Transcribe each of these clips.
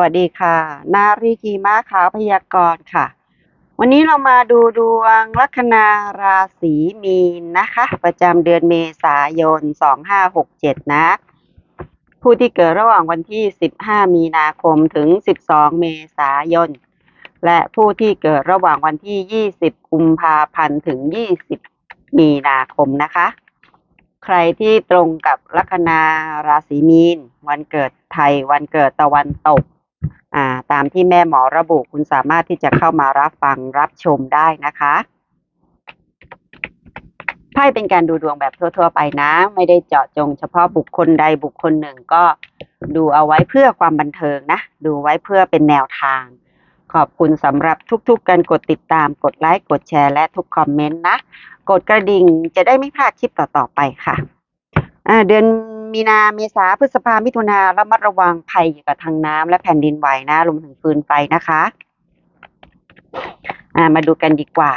วัสดีค่ะ นารีกีม้าขาวพยากรณ์ค่ะ วันนี้เรามาดูดวงลัคนาราศีมีนนะคะ ประจำเดือนเมษายน 2567 นะ ผู้ที่เกิดระหว่างวันที่ 15 มีนาคมถึง 12 เมษายน และผู้ที่เกิดระหว่างวันที่ 20 กุมภาพันธ์ถึง 20 มีนาคมนะคะ ใครที่ตรงกับลัคนาราศีมีน วันเกิดไทยวันเกิดตะวันตก อ่าตามที่แม่หมอระบุคุณสามารถที่จะเข้ามารับฟังรับชมได้นะคะไพ่เป็นการดูดวงแบบทั่ว ๆ ไปนะ ไม่ได้เจาะจงเฉพาะบุคคลใดบุคคลหนึ่งก็ดูเอาไว้เพื่อความบันเทิงนะ ดูไว้เพื่อเป็นแนวทาง ขอบคุณสำหรับทุก ๆ การกดติดตามกดไลค์กดแชร์และทุกคอมเมนต์นะ กดกระดิ่งจะได้ไม่พลาดคลิปต่อ ๆ ไปค่ะอ่าเดือน มีนาเมษาพฤษภามิถุนาระมัดระวังภัยเกี่ยวกับทางน้ำและแผ่นดินไหวนะรวมถึงฟืนไฟนะคะอ่ามาดูกันดีกว่า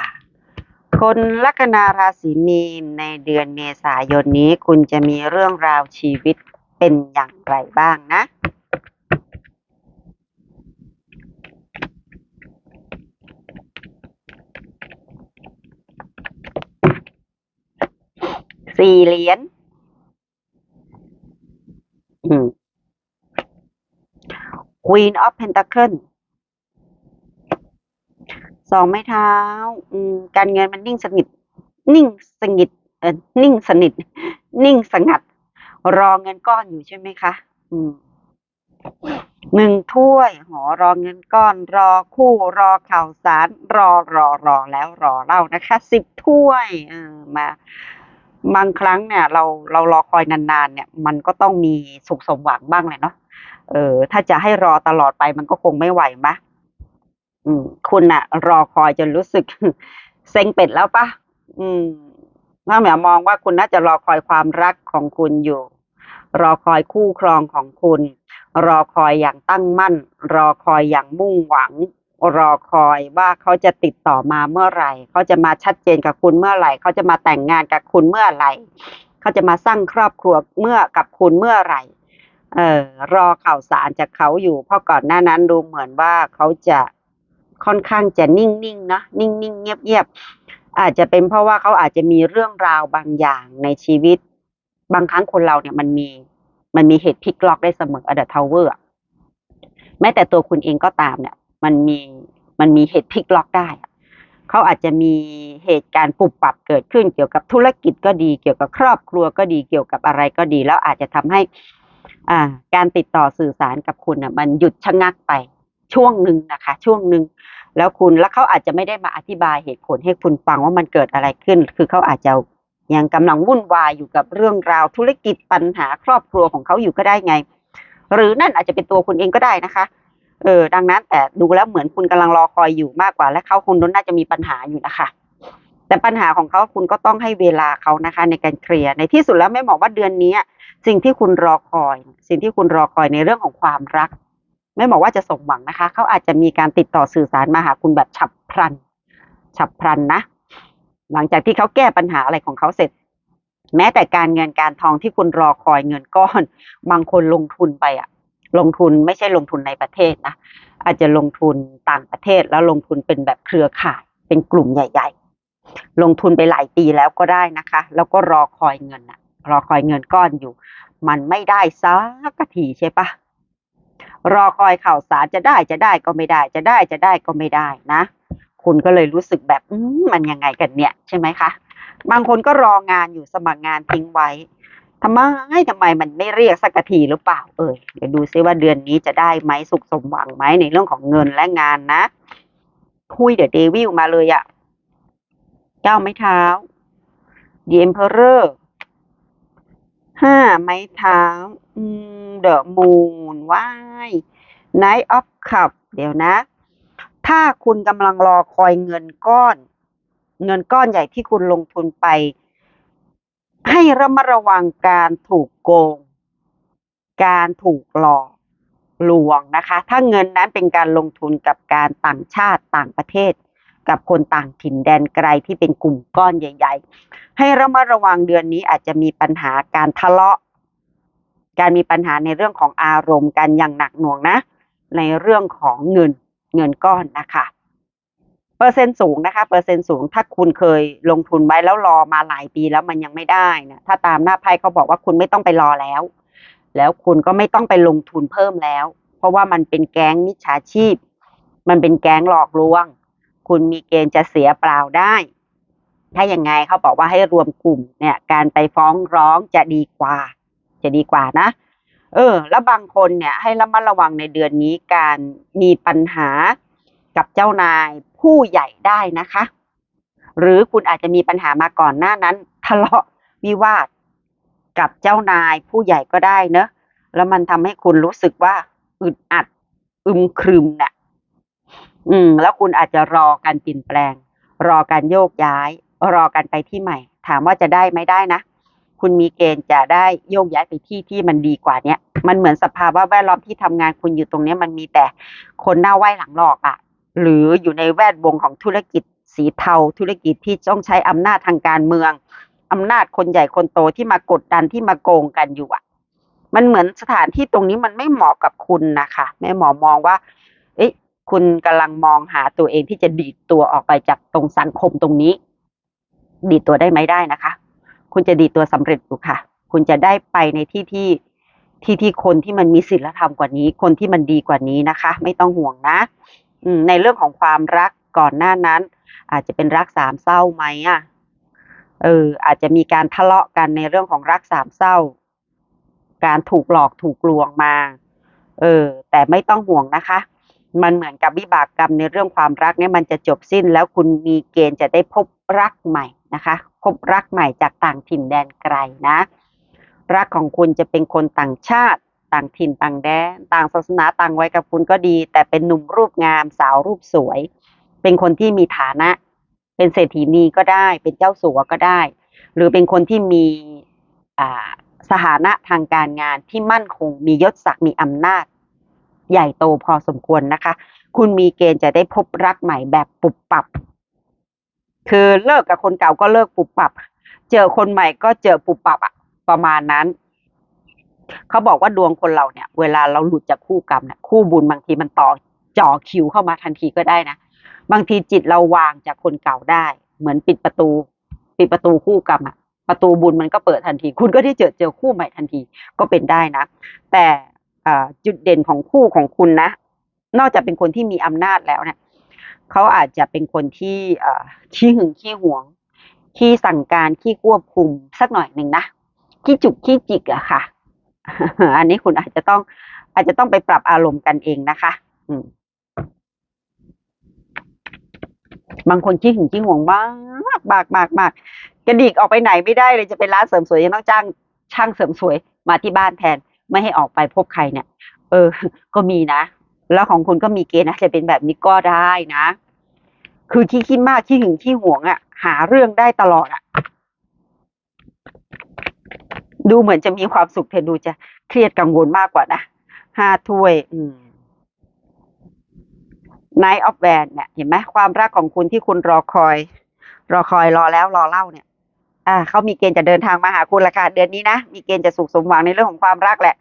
คนลัคนาราศีมีนในเดือนเมษายนนี้คุณจะมีเรื่องราวชีวิตเป็นอย่างไรบ้างนะสี่เหรียญ Queen of Pentacle สองไม้เท้าการเงินมันนิ่งสนิท นิ่งสนิทเออนิ่งสนิท นิ่งสงัด รอเงินก้อนอยู่ใช่ไหมคะอืมหนึ่งถ้วย หอรอเงินก้อน รอคู่ รอข่าวสาร รอรอรอแล้วรอเล่านะคะสิบถ้วยอมา บางครั้งเนี่ยเราเรารอคอยนานๆเนี่ยมันก็ต้องมีสุขสมหวังบ้างเลยเนาะเออ ถ้าจะให้รอตลอดไปมันก็คงไม่ไหวมะอืม คุณอะรอคอยจนรู้สึกเซ็งเป็ดแล้วปะอืมถ้าแหมมองว่าคุณน่าจะรอคอยความรักของคุณอยู่ รอคอยคู่ครองของคุณ รอคอยอย่างตั้งมั่น รอคอยอย่างมุ่งหวัง รอคอยว่าเขาจะติดต่อมาเมื่อไหร่ เขาจะมาชัดเจนกับคุณเมื่อไหร่ เขาจะมาแต่งงานกับคุณเมื่อไหร่ เขาจะมาสร้างครอบครัวเมื่อกับคุณเมื่อไหร่ เออรอข่าวสารจากเขาอยู่ เพราะก่อนหน้านั้นดูเหมือนว่าเขาจะค่อนข้างจะนิ่งๆนะนิ่งๆเงียบๆอาจจะเป็นเพราะว่าเขาอาจจะมีเรื่องราวบางอย่างในชีวิต บางครั้งคนเราเนี่ยมันมีมันมีเหตุพลิกล็อกได้เสมออเดอะทาวเวอร์แม้แต่ตัวคุณเองก็ตามเนี่ย มันมีมันมีเหตุพลิกล็อกได้ เขาอาจจะมีเหตุการณ์ปรับปรับเกิดขึ้นเกี่ยวกับธุรกิจก็ดี เกี่ยวกับครอบครัวก็ดีเกี่ยวกับอะไรก็ดี แล้วอาจจะทำให้อ่าการติดต่อสื่อสารกับคุณน่ะมันหยุดชะงักไปช่วงหนึ่งนะคะ ช่วงหนึ่งแล้วคุณแล้วเขาอาจจะไม่ได้มาอธิบายเหตุผลให้คุณฟังว่ามันเกิดอะไรขึ้น คือเขาอาจจะยังกำลังวุ่นวายอยู่กับเรื่องราวธุรกิจปัญหาครอบครัวของเขาอยู่ก็ได้ไง หรือนั่นอาจจะเป็นตัวคุณเองก็ได้นะคะ เออดังนั้นแต่ดูแล้วเหมือนคุณกำลังรอคอยอยู่มากกว่า และเขาคงน่าจะมีปัญหาอยู่นะคะ แต่ปัญหาของเขาคุณก็ต้องให้เวลาเขานะคะ ในการเคลียร์ในที่สุดแล้วไม่บอกว่าเดือนนี้ สิ่งที่คุณรอคอย สิ่งที่คุณรอคอยในเรื่องของความรัก ไม่บอกว่าจะสมหวังนะคะ เขาอาจจะมีการติดต่อสื่อสารมาหาคุณแบบฉับพลัน ฉับพลันนะ หลังจากที่เขาแก้ปัญหาอะไรของเขาเสร็จ แม้แต่การเงินการทองที่คุณรอคอยเงินก้อน บางคนลงทุนไปอะ ลงทุนไม่ใช่ลงทุนในประเทศนะอาจจะลงทุนต่างประเทศแล้วลงทุนเป็นแบบเครือข่ายเป็นกลุ่มใหญ่ ๆ ลงทุนไปหลายปีแล้วก็ได้นะคะ แล้วก็รอคอยเงินอะรอคอยเงินก้อนอยู่ มันไม่ได้สักทีใช่ปะรอคอยข่าวสารจะได้จะได้ก็ไม่ได้ จะได้จะได้ก็ไม่ได้นะ คุณก็เลยรู้สึกแบบมันยังไงกันเนี่ยใช่ไหมคะบางคนก็รองานอยู่สมัครงานทิ้งไว้ ทำไมทำไมมันไม่เรียกสักทีหรือเปล่าเออเดี๋ยวดูซิว่าเดือนนี้จะได้ไหมสุขสมหวังไหมในเรื่องของเงินและงานนะคุยเดอะเดวิลมาเลยอะเจ้าไม้เท้า The Emperor ห้าไม้เท้าอืมเดอะมูนว้าย Night of Cup เดี๋ยวนะ ถ้าคุณกำลังรอคอยเงินก้อน เงินก้อนใหญ่ที่คุณลงทุนไป ให้ระมัดระวังการถูกโกง การถูกหลอกลวงนะคะ ถ้าเงินนั้นเป็นการลงทุนกับการต่างชาติต่างประเทศ กับคนต่างถิ่นแดนไกลที่เป็นกลุ่มก้อนใหญ่ ๆ ให้ระมัดระวังเดือนนี้อาจจะมีปัญหาการทะเลาะ การมีปัญหาในเรื่องของอารมณ์กันอย่างหนักหน่วงนะ ในเรื่องของเงินเงินก้อนนะคะ เปอร์เซ็นต์สูงนะคะ เปอร์เซ็นต์สูง ถ้าคุณเคยลงทุนไว้แล้วรอมาหลายปีแล้วมันยังไม่ได้นะถ้าตามหน้าไพ่เขาบอกว่าคุณไม่ต้องไปรอแล้ว แล้วคุณก็ไม่ต้องไปลงทุนเพิ่มแล้ว เพราะว่ามันเป็นแก๊งมิจฉาชีพ มันเป็นแก๊งหลอกลวง คุณมีเกณฑ์จะเสียเปล่าได้ ถ้าอย่างไงเขาบอกว่าให้รวมกลุ่มเนี่ย การไปฟ้องร้องจะดีกว่า จะดีกว่านะ เออ แล้วบางคนเนี่ย ให้ระมัดระวังในเดือนนี้การมีปัญหา กับเจ้านายผู้ใหญ่ได้นะคะ หรือคุณอาจจะมีปัญหามาก่อนหน้านั้นทะเลาะวิวาทกับเจ้านายผู้ใหญ่ก็ได้เนอะแล้วมันทำให้คุณรู้สึกว่าอึดอัด อึมครึมน่ะ อืม แล้วคุณอาจจะรอการเปลี่ยนแปลง รอการโยกย้าย รอการไปที่ใหม่ ถามว่าจะได้ไหมได้นะ คุณมีเกณฑ์จะได้โยกย้ายไปที่ที่มันดีกว่าเนี้ยมันเหมือนสภาวะแวดล้อมที่ทำงานคุณอยู่ตรงเนี้ยมันมีแต่คนหน้าไหว้หลังหลอกอะ่ะ หรืออยู่ในแวดวงของธุรกิจสีเทา ธุรกิจที่ต้องใช้อำนาจทางการเมืองอำนาจคนใหญ่คนโตที่มากดดันที่มาโกงกันอยู่อะ่ะมันเหมือนสถานที่ตรงนี้มันไม่เหมาะกับคุณนะคะแม่หมอมองว่า เอ๊ะคุณกำลังมองหาตัวเองที่จะดีดตัวออกไปจากตรงสังคมตรงนี้ ดีดตัวได้ไหมได้นะคะ คุณจะดีดตัวสำเร็จอยู่ค่ะ คุณจะได้ไปในที่ที่ที่ที่คนที่มันมีศีลธรรมกว่านี้ คนที่มันดีกว่านี้นะคะ ไม่ต้องห่วงนะ ในเรื่องของความรักก่อนหน้านั้น อาจจะเป็นรักสามเศร้าไหมอะเอออาจจะมีการทะเลาะกันในเรื่องของรักสามเศร้า การถูกหลอกถูกลวงมา เออ แต่ไม่ต้องห่วงนะคะ มันเหมือนกับวิบากกรรมในเรื่องความรักเนี่ยมันจะจบสิ้นแล้วคุณมีเกณฑ์จะได้พบรักใหม่นะคะ พบรักใหม่จากต่างถิ่นแดนไกลนะ รักของคุณจะเป็นคนต่างชาติ ต่างถิ่นต่างแดน ต่างศาสนาต่างไว้กับคุณก็ดี แต่เป็นหนุ่มรูปงามสาวรูปสวย เป็นคนที่มีฐานะ เป็นเศรษฐีนีก็ได้ เป็นเจ้าสัวก็ได้ หรือเป็นคนที่มีอ่าสถานะทางการงานที่มั่นคงมียศศักดิ์มีอำนาจ ใหญ่โตพอสมควรนะคะ คุณมีเกณฑ์จะได้พบรักใหม่แบบปุบปับ คือเลิกกับคนเก่าก็เลิกปุบปับ เจอคนใหม่ก็เจอปุบปับอะประมาณนั้น เขาบอกว่าดวงคนเราเนี่ย เวลาเราหลุดจากคู่กรรมเนี่ยคู่บุญบางทีมันต่อจ่อคิวเข้ามาทันทีก็ได้นะบางทีจิตเราวางจากคนเก่าได้ เหมือนปิดประตู ปิดประตูคู่กรรมอะประตูบุญมันก็เปิดทันที คุณก็ได้เจอเจอคู่ใหม่ทันทีก็เป็นได้นะ แต่จุดเด่นของคู่ของคุณนะ นอกจากเป็นคนที่มีอำนาจแล้วเนี่ยเขาอาจจะเป็นคนที่ขี้หึงขี้หวงขี้สั่งการขี้ควบคุมสักหน่อยหนึ่งนะขี้จุกขี้จิกอะค่ะ อันนี้คุณอาจจะต้อง อาจจะต้องไปปรับอารมณ์กันเองนะคะ อืมบางคนขี้หึงขี้หวงมากมากมากมากกระดิกออกไปไหนไม่ได้เลยจะเป็นร้านเสริมสวยยังต้องจ้างช่างเสริมสวยมาที่บ้านแทน ไม่ให้ออกไปพบใครเนี่ย เออ ก็มีนะ แล้วของคุณก็มีเกณฑ์นะจะเป็นแบบนี้ก็ได้นะ คือขี้คิดมากขี้หึงขี้หวงอะ่ะ หาเรื่องได้ตลอดอะ่ะ ดูเหมือนจะมีความสุขแต่ดูจะเครียดกังวลมากกว่านะห้าถ้วย อืม Night of w a n เนี่ยเห็นไหมความรักของคุณที่คุณรอคอย รอคอยรอแล้วรอเล่าเนี่ย อ่าเขามีเกณฑ์จะเดินทางมาหาคุณละค่ะเดือนนี้นะมีเกณฑ์จะสุขสมหวังในเรื่องของความรักแหละ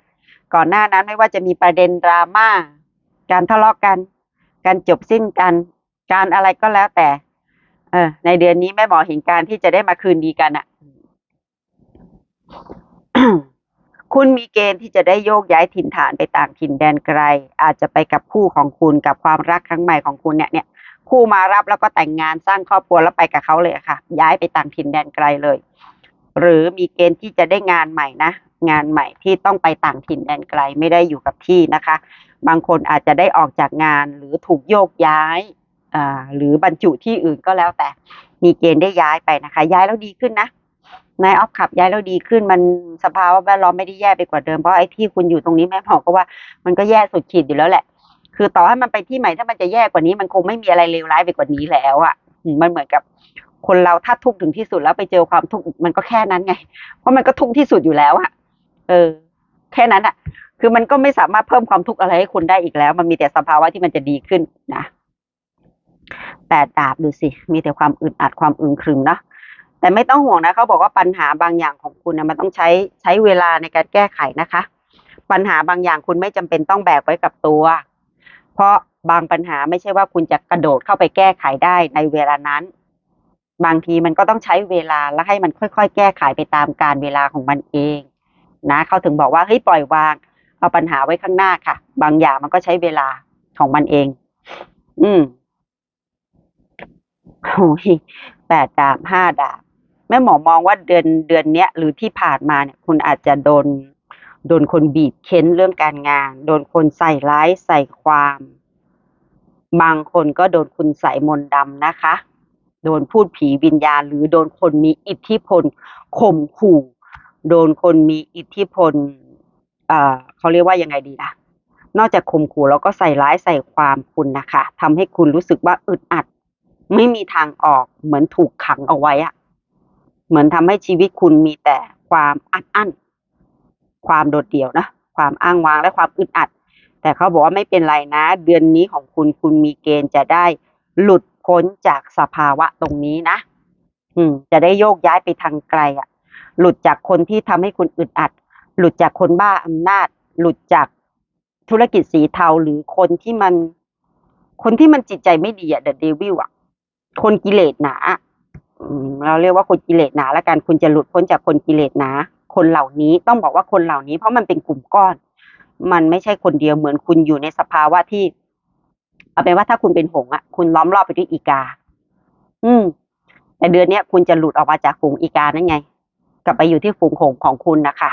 ก่อนหน้านั้นไม่ว่าจะมีประเด็นดราม่าการทะเลาะกัน การจบสิ้นกัน การอะไรก็แล้วแต่ เออ ในเดือนนี้แม่หมอเห็นการที่จะได้มาคืนดีกันอะ คุณมีเกณฑ์ที่จะได้โยกย้ายถิ่นฐานไปต่างถิ่นแดนไกล อาจจะไปกับคู่ของคุณกับความรักครั้งใหม่ของคุณเนี่ยเนี่ยคู่มารับแล้วก็แต่งงานสร้างครอบครัวแล้วไปกับเขาเลยค่ะ ย้ายไปต่างถิ่นแดนไกลเลย หรือมีเกณฑ์ที่จะได้งานใหม่นะงานใหม่ที่ต้องไปต่างถิ่นแดนไกลไม่ได้อยู่กับที่นะคะ บางคนอาจจะได้ออกจากงานหรือถูกโยกย้ายอ่าหรือบรรจุที่อื่นก็แล้วแต่ มีเกณฑ์ได้ย้ายไปนะคะ ย้ายแล้วดีขึ้นนะ นายออฟขับย้ายแล้วดีขึ้นมันสภาวะแวดล้อมไม่ได้แย่ไปกว่าเดิมเพราะไอ้ที่คุณอยู่ตรงนี้แม่บอก็ว่ามันก็แย่สุดขีดอยู่แล้วแหละ คือต่อให้มันไปที่ใหม่ถ้ามันจะแย่กว่านี้มันคงไม่มีอะไรเลวร้ายไปกว่านี้แล้วอะ่ะมันเหมือนกับคนเราถ้าทุกข์ถึงที่สุดแล้วไปเจอความทุกข์มันก็แค่นั้นไง เพราะมันก็ทุกข์ที่สุดอยู่แล้วอะเออ แค่นั้นอะคือมันก็ไม่สามารถเพิ่มความทุกข์อะไรให้คุณได้อีกแล้ว มันมีแต่สภาวะที่มันจะดีขึ้นนะแปดดาบดูสิ มีแต่ความอึดอัดความอึมครึมเนาะ แต่ไม่ต้องห่วงนะเขาบอกว่าปัญหาบางอย่างของคุณนะมันต้องใช้ใช้เวลาในการแก้ไขนะคะ ปัญหาบางอย่างคุณไม่จำเป็นต้องแบกไว้กับตัว เพราะบางปัญหาไม่ใช่ว่าคุณจะกระโดดเข้าไปแก้ไขได้ในเวลานั้น บางทีมันก็ต้องใช้เวลาแล้วให้มันค่อยๆ แก้ไขไปตามการเวลาของมันเอง นะเขาถึงบอกว่าเฮ้ยปล่อยวางเอาปัญหาไว้ข้างหน้าค่ะ บางอย่างมันก็ใช้เวลาของมันเอง อืมโอ้ยแปดดาบห้าดาบ ม่หมอมองว่าเดือนเดือนเนี้ยหรือที่ผ่านมาเนี่ยคุณอาจจะโดนโดนคนบีบเค้นเรื่องการงาน โดนคนใส่ร้ายใส่ความ บางคนก็โดนคุณใส่มนต์ดำนะคะ โดนพูดผีวิญญาณ หรือโดนคนมีอิทธิพลข่มขู่ โดนคนมีอิทธิพลเอ่อเขาเรียกว่ายังไงดีนะนอกจากข่มขู่แล้วก็ใส่ร้ายใส่ความคุณนะคะทำให้คุณรู้สึกว่าอึดอัด ไม่มีทางออกเหมือนถูกขังเอาไว้อะ เหมือนทำให้ชีวิตคุณมีแต่ความอัดอั้น ความโดดเดี่ยวนะ ความอ้างว้างและความอึดอัด แต่เขาบอกว่าไม่เป็นไรนะ เดือนนี้ของคุณคุณมีเกณฑ์จะได้หลุดพ้นจากสภาวะตรงนี้นะ อืม จะได้โยกย้ายไปทางไกลอะ่ะ หลุดจากคนที่ทำให้คุณอึดอัด หลุดจากคนบ้าอำนาจ หลุดจากธุรกิจสีเทาหรือคนที่มัน คนที่มันจิตใจไม่ดีอะเดอะเดวิลอะคนกิเลสหนา เราเรียกว่าคนกิเลสหนาแล้วกันคุณจะหลุดพ้นจากคนกิเลสหนา คนเหล่านี้ต้องบอกว่าคนเหล่านี้ เพราะมันเป็นกลุ่มก้อน มันไม่ใช่คนเดียวเหมือนคุณอยู่ในสภาวะที่เอาเป็นว่าถ้าคุณเป็นหงอะคุณล้อมรอบไปด้วยอีกา อืม แต่เดือนเนี้ย คุณจะหลุดออกมาจากฝูงอีกานั่นไง กลับไปอยู่ที่ฝูงหงของคุณนะคะ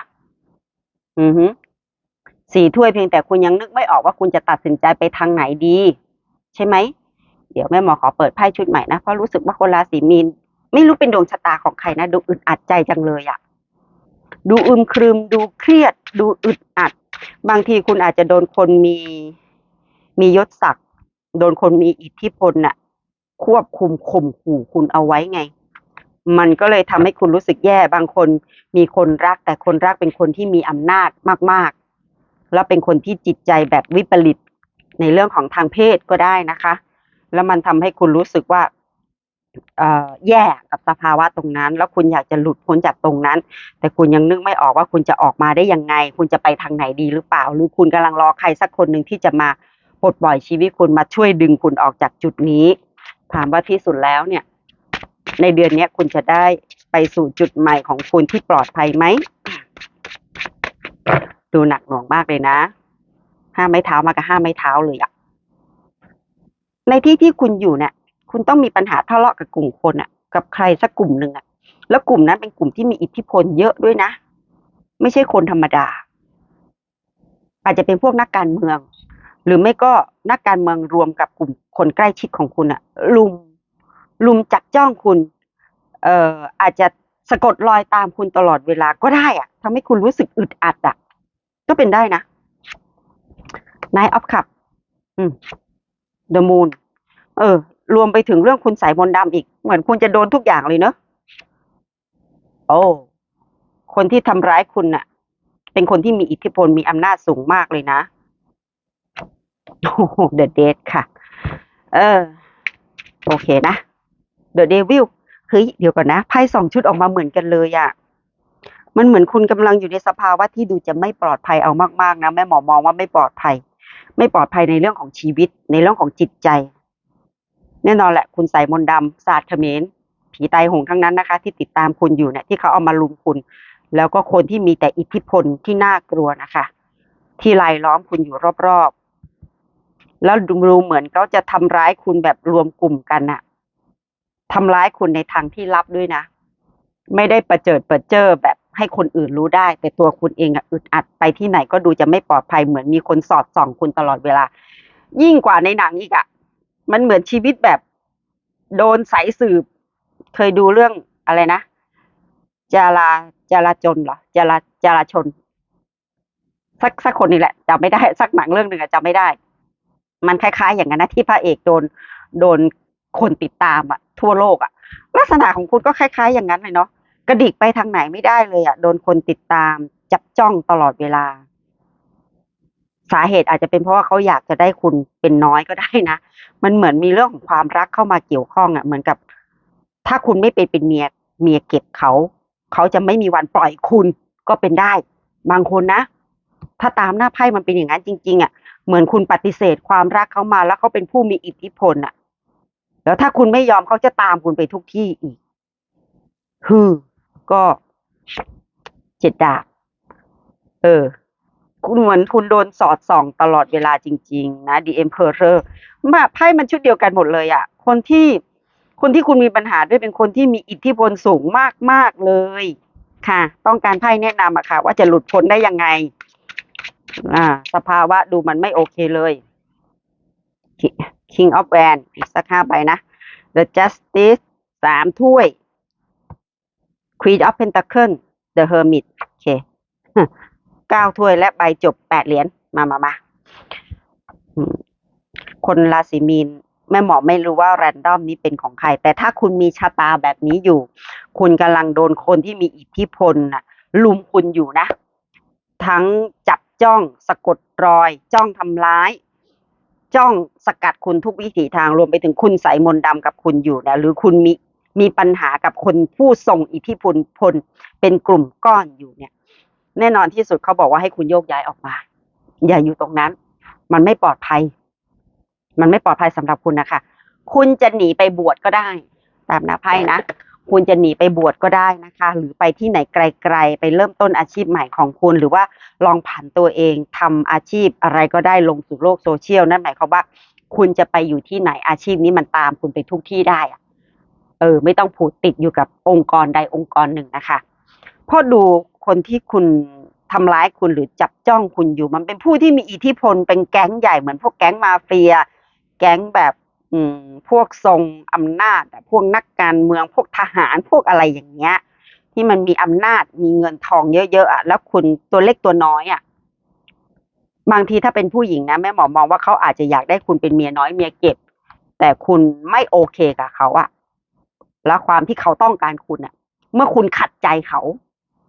อือฮึสี่ถ้วยเพียงแต่คุณยังนึกไม่ออกว่าคุณจะตัดสินใจไปทางไหนดี ใช่ไหมเดี๋ยวแม่หมอขอเปิดไพ่ชุดใหม่นะเพราะรู้สึกว่าคนราศีมีน ไม่รู้เป็นดวงชะตาของใครนะ ดูอึดอัดใจจังเลยอะดูอึมครึม ดูเครียด ดูอึดอัด บางทีคุณอาจจะโดนคนมีมียศศักดิ์โดนคนมีอิทธิพลน่ะ ควบคุมข่มขู่คุณเอาไว้ไง มันก็เลยทำให้คุณรู้สึกแย่บางคนมีคนรัก แต่คนรักเป็นคนที่มีอำนาจมาก ๆ แล้วเป็นคนที่จิตใจแบบวิปริตในเรื่องของทางเพศก็ได้นะคะ แล้วมันทำให้คุณรู้สึกว่า แย่กับสภาวะตรงนั้น แล้วคุณอยากจะหลุดพ้นจากตรงนั้น แต่คุณยังนึกไม่ออกว่าคุณจะออกมาได้ยังไง คุณจะไปทางไหนดีหรือเปล่า หรือคุณกำลังรอใครสักคนหนึ่งที่จะมาปลดปล่อยชีวิตคุณมาช่วยดึงคุณออกจากจุดนี้ ถามว่าที่สุดแล้วเนี่ย ในเดือนเนี้ยคุณจะได้ไปสู่จุดใหม่ของคุณที่ปลอดภัยไหมดูหนักหน่วงมากเลยนะ ห้าไม้เท้ามากับห้าไม้เท้าเลยอะในที่ที่คุณอยู่เนี่ย คุณต้องมีปัญหาทะเลาะกับกลุ่มคนอะกับใครสักกลุ่มหนึ่งอะแล้วกลุ่มนั้นเป็นกลุ่มที่มีอิทธิพลเยอะด้วยนะ ไม่ใช่คนธรรมดา อาจจะเป็นพวกนักการเมือง หรือไม่ก็นักการเมืองรวมกับกลุ่มคนใกล้ชิดของคุณอะลุมลุมจับจ้องคุณ เอ่ออาจจะสะกดรอยตามคุณตลอดเวลาก็ได้อะทำให้คุณรู้สึกอึดอัดอะก็เป็นได้นะ Nine of Cup อืม The Moon เออ รวมไปถึงเรื่องคุณสายมนต์ดำอีก เหมือนคุณจะโดนทุกอย่างเลยเนอะโอ้คนที่ทำร้ายคุณน่ะ เป็นคนที่มีอิทธิพลมีอำนาจสูงมากเลยนะโอ้โห The Dead ค่ะ เออ โอเคนะ The Devil เฮ้ยเดี๋ยวก่อนนะไพ่สองชุดออกมาเหมือนกันเลยอะมันเหมือนคุณกำลังอยู่ในสภาวะที่ดูจะไม่ปลอดภัยเอามากๆนะแม่หมอมองว่าไม่ปลอดภัย ไม่ปลอดภัยในเรื่องของชีวิต ในเรื่องของจิตใจ แน่นอนแหละคุณใส่มนต์ดำศาสตร์เขมรผีตายโหงทั้งนั้นนะคะ ที่ติดตามคุณอยู่เนี่ยที่เขาเอามาลุมคุณ แล้วก็คนที่มีแต่อิทธิพลที่น่ากลัวนะคะ ที่รายล้อมคุณอยู่รอบๆแล้วดูเหมือนเขาจะทำร้ายคุณแบบรวมกลุ่มกันน่ะทำร้ายคุณในทางที่ลับด้วยนะ ไม่ได้ประเจิดประเจอแบบให้คนอื่นรู้ได้ แต่ตัวคุณเองอะอึดอัดไปที่ไหนก็ดูจะไม่ปลอดภัยเหมือนมีคนสอดส่องคุณตลอดเวลา ยิ่งกว่าในหนังอีกอะ มันเหมือนชีวิตแบบ โดนสายสืบ เคยดูเรื่องอะไรนะจาราจาราจนเหรอจาราจาราชน สักสักคนนี่แหละจำไม่ได้ สักหนังเรื่องหนึ่งอะจำไม่ได้ มันคล้าย ๆ อย่างนั้นนะที่พระเอกโดนโดนคนติดตามอะทั่วโลกอะลักษณะของคุณก็คล้าย ๆ อย่างนั้นเลยเนาะกระดิกไปทางไหนไม่ได้เลยอะโดนคนติดตาม จับจ้องตลอดเวลา สาเหตุอาจจะเป็นเพราะว่าเขาอยากจะได้คุณเป็นน้อยก็ได้นะ มันเหมือนมีเรื่องของความรักเข้ามาเกี่ยวข้องอะ่ะ เหมือนกับ ถ้าคุณไม่เป็นเป็นเมียเมียเก็บเขาเขาจะไม่มีวันปล่อยคุณก็เป็นได้ บางคนนะ ถ้าตามหน้าไพ่มันเป็นอย่างนั้นจริง ๆอะเหมือนคุณปฏิเสธความรักเขามาแล้วเขาเป็นผู้มีอิทธิพลอะ แล้วถ้าคุณไม่ยอมเขาจะตามคุณไปทุกที่อีกฮือก็เจ็ดดาบเออ คุณเหมือนคุณโดนสอดส่องตลอดเวลาจริง ๆ นะ The Emperor มาไพ่มันชุดเดียวกันหมดเลยอะ่ะคนที่คนที่คุณมีปัญหาด้วยเป็นคนที่มีอิทธิพลสูงมากๆเลยค่ะ ต้องการไพ่แนะนำอะค่ะ ว่าจะหลุดพ้นได้ยังไง อ่า สภาวะดูมันไม่โอเคเลย King of Wands อีกสักห้าใบนะ The Justice สามถ้วย Queen of Pentacles The Hermit โอเค เก้าถ้วยและใบจบแปดเหรียญมามามาคนราศีมีนแม่หมอไม่รู้ว่าแรนดอมนี้เป็นของใคร แต่ถ้าคุณมีชะตาแบบนี้อยู่ คุณกำลังโดนคนที่มีอิทธิพลน่ะ ลุมคุณอยู่นะ ทั้งจับจ้องสะกดรอย จ้องทำร้าย จ้องสกัดคุณทุกวิถีทางรวมไปถึงคุณใส่มนต์ดำกับคุณอยู่นะหรือคุณมีมีปัญหากับคนผู้ทรงอิทธิพลพลเป็นกลุ่มก้อนอยู่เนี่ย แน่นอนที่สุดเขาบอกว่าให้คุณโยกย้ายออกมา อย่าอยู่ตรงนั้น มันไม่ปลอดภัย มันไม่ปลอดภัยสำหรับคุณนะคะ คุณจะหนีไปบวชก็ได้ ตามน้าไพ่นะ คุณจะหนีไปบวชก็ได้นะคะ หรือไปที่ไหนไกล ๆ ไปเริ่มต้นอาชีพใหม่ของคุณ หรือว่าลองผันตัวเองทำอาชีพอะไรก็ได้ลงสู่โลกโซเชียลนั่นหมายความว่าคุณจะไปอยู่ที่ไหนอาชีพนี้มันตามคุณไปทุกที่ได้อะเออ ไม่ต้องผูกติดอยู่กับองค์กรใดองค์กรหนึ่งนะคะพราะดู คนที่คุณทำร้ายคุณหรือจับจ้องคุณอยู่ มันเป็นผู้ที่มีอิทธิพลเป็นแก๊งใหญ่เหมือนพวกแก๊งมาเฟีย แก๊งแบบอืมพวกทรงอำนาจพวกนักการเมืองพวกทหารพวกอะไรอย่างเงี้ย ที่มันมีอำนาจมีเงินทองเยอะๆอะแล้วคุณตัวเล็กตัวน้อยอะบางทีถ้าเป็นผู้หญิงนะแม่หมอมองว่าเขาอาจจะอยากได้คุณเป็นเมียน้อยเมียเก็บ แต่คุณไม่โอเคกับเขาอะแล้วความที่เขาต้องการคุณอะเมื่อคุณขัดใจเขา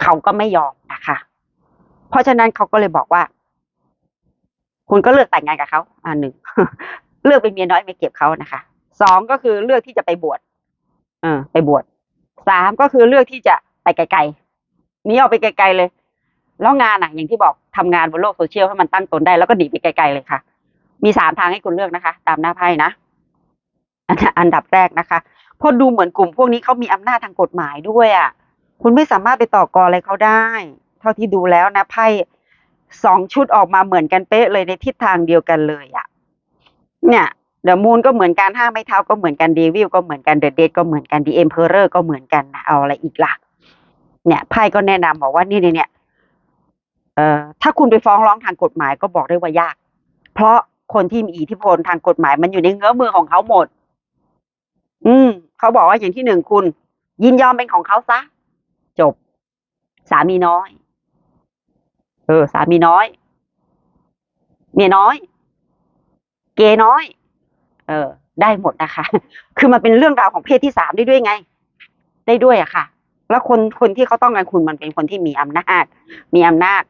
เขาก็ไม่ยอมนะคะ เพราะฉะนั้นเขาก็เลยบอกว่า คุณก็เลือกแต่งงานกับเขาอ่าหนึ่งเลือกเป็นเมียน้อยเมียเก็บเขานะคะสองก็คือเลือกที่จะไปบวชเออไปบวชสามก็คือเลือกที่จะไปไกลๆนีออกไปไกลๆเลย แล้วงานอะ อย่างที่บอกทำงานบนโลกโซเชียลให้มันตั้งตนได้แล้วก็หนีไปไกลๆเลยค่ะ มีสามทางให้คุณเลือกนะคะ ตามหน้าไพ่นะอันอันดับแรกนะคะเพราะดูเหมือนกลุ่มพวกนี้เขามีอำนาจทางกฎหมายด้วยอะ คุณไม่สามารถไปต่อกรอะไรเขาได้ เท่าที่ดูแล้วนะไพ่สองชุดออกมาเหมือนกันเป๊ะเลยในทิศทางเดียวกันเลยอะเนี่ยเดอะมูนก็เหมือนกันห้าไม้เท้าก็เหมือนกันเดวิลก็เหมือนกันเดอะเดก็เหมือนกันดีเอ็มเพอเรอร์ก็เหมือนกันนะเอาอะไรอีกล่ะ เนี่ยไพ่ก็แนะนำบอกว่านี่เนี่ยเนี่ยเอ่อถ้าคุณไปฟ้องร้องทางกฎหมายก็บอกได้ว่ายาก เพราะคนที่มีอิทธิพลทางกฎหมายมันอยู่ในเงื้อมือของเขาหมด อืมเขาบอกว่าอย่างที่หนึ่งคุณ ยินยอมเป็นของเขาซะ จบ สามีน้อย เออ สามีน้อย เมียน้อย เกยน้อย เออ ได้หมดนะคะ คือมันเป็นเรื่องราวของเพศที่สามได้ด้วยไง ได้ด้วยอะค่ะ แล้วคนคนที่เขาต้องการคุณมันเป็นคนที่มีอำนาจ มีอำนาจ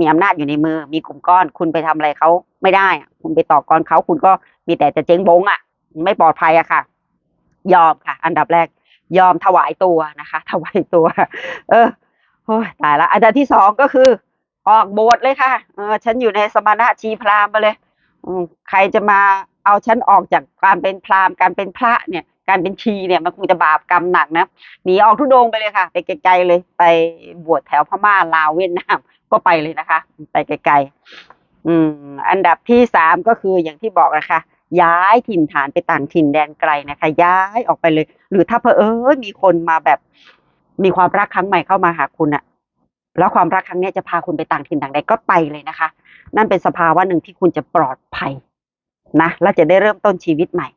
มีอำนาจอยู่ในมือ มีกลุ่มก้อน คุณไปทำอะไรเขาไม่ได้คุณไปต่อกรเขาคุณก็มีแต่จะเจ๊งบงอะไม่ปลอดภัยอะค่ะ ยอมค่ะ อันดับแรก ยอมถวายตัวนะคะ ถวายตัว เออโอ้ยตายละอันดับที่สองก็คือ ออกโบสถ์เลยค่ะเออฉันอยู่ในสมณะชีพราหมณ์ไปเลยอืใครจะมาเอาฉันออกจากการเป็นพราหมณ์การเป็นพระเนี่ยการเป็นชีเนี่ยมันคงจะบาปกรรมหนักนะหนีออกทุดงไปเลยค่ะ ไปไกลๆเลย ไปบวชแถวพม่าลาวเวียดนามก็ไปเลยนะคะ ไปไกลๆอืม อันดับที่สามก็คืออย่างที่บอกนะคะ ย้ายถิ่นฐานไปต่างถิ่นแดนไกลนะคะ ย้ายออกไปเลย หรือถ้าเพอเออมีคนมาแบบ มีความรักครั้งใหม่เข้ามาหาคุณอะแล้วความรักครั้งนี้จะพาคุณไปต่างถิ่นต่างแดนก็ไปเลยนะคะ นั่นเป็นสภาวะหนึ่งที่คุณจะปลอดภัยนะและจะได้เริ่มต้นชีวิตใหม่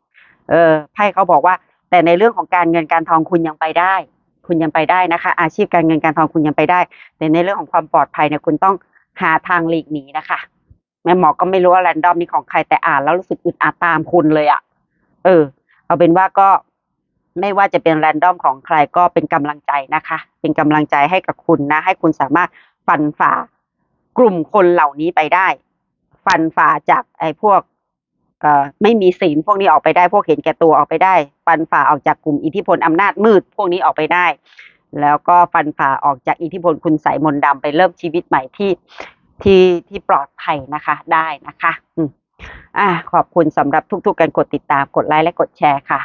เออไพ่เขาบอกว่า แต่ในเรื่องของการเงินการทองคุณยังไปได้ คุณยังไปได้นะคะ อาชีพการเงินการทองคุณยังไปได้ แต่ในเรื่องของความปลอดภัยเนี่ยคุณต้องหาทางหลีกหนีนะคะ แม่หมอก็ไม่รู้ว่าแรนดอมนี่ของใครแต่อ่านแล้วรู้สึกอึดอัดตามคุณเลยอะ่ะ เออ เอาเป็นว่าก็ไม่ว่าจะเป็นแรนดอมของใครก็เป็นกำลังใจนะคะ เป็นกำลังใจให้กับคุณนะ ให้คุณสามารถฟันฝ่ากลุ่มคนเหล่านี้ไปได้ ฟันฝ่าจากไอ้พวกเอ่อไม่มีศีลพวกนี้ออกไปได้ พวกเห็นแก่ตัวออกไปได้ ฟันฝ่าออกจากกลุ่มอิทธิพลอำนาจมืด พวกนี้ออกไปได้ แล้วก็ฟันฝ่าออกจากอิทธิพลคุณใสยมนต์ดำไปเริ่มชีวิตใหม่ที่ ที่ที่ปลอดภัยนะคะได้นะคะอืมอ่าขอบคุณสำหรับทุกๆการกดติดตามกดไลค์และกดแชร์ค่ะ